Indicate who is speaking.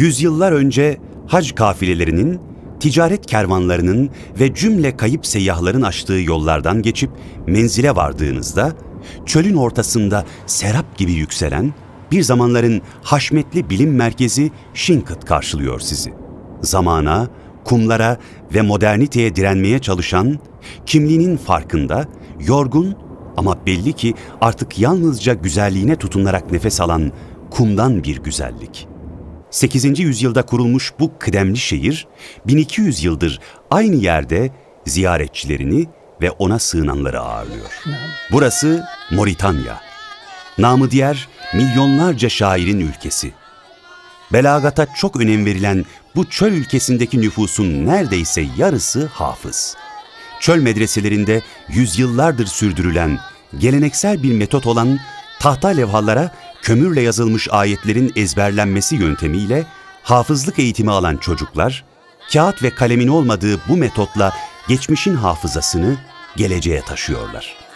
Speaker 1: Yüzyıllar önce hac kafilelerinin, ticaret kervanlarının ve cümle kayıp seyyahların açtığı yollardan geçip menzile vardığınızda, çölün ortasında serap gibi yükselen, bir zamanların haşmetli bilim merkezi Şinkıt karşılıyor sizi. Zamana, kumlara ve moderniteye direnmeye çalışan, kimliğinin farkında, yorgun ama belli ki artık yalnızca güzelliğine tutunarak nefes alan kumdan bir güzellik. 8. yüzyılda kurulmuş bu kıdemli şehir, 1200 yıldır aynı yerde ziyaretçilerini ve ona sığınanları ağırlıyor. Burası Moritanya. Namı diğer milyonlarca şairin ülkesi. Belagata çok önem verilen bu çöl ülkesindeki nüfusun neredeyse yarısı hafız. Çöl medreselerinde yüzyıllardır sürdürülen geleneksel bir metot olan tahta levhalara kömürle yazılmış ayetlerin ezberlenmesi yöntemiyle hafızlık eğitimi alan çocuklar, kağıt ve kalemin olmadığı bu metotla geçmişin hafızasını geleceğe taşıyorlar.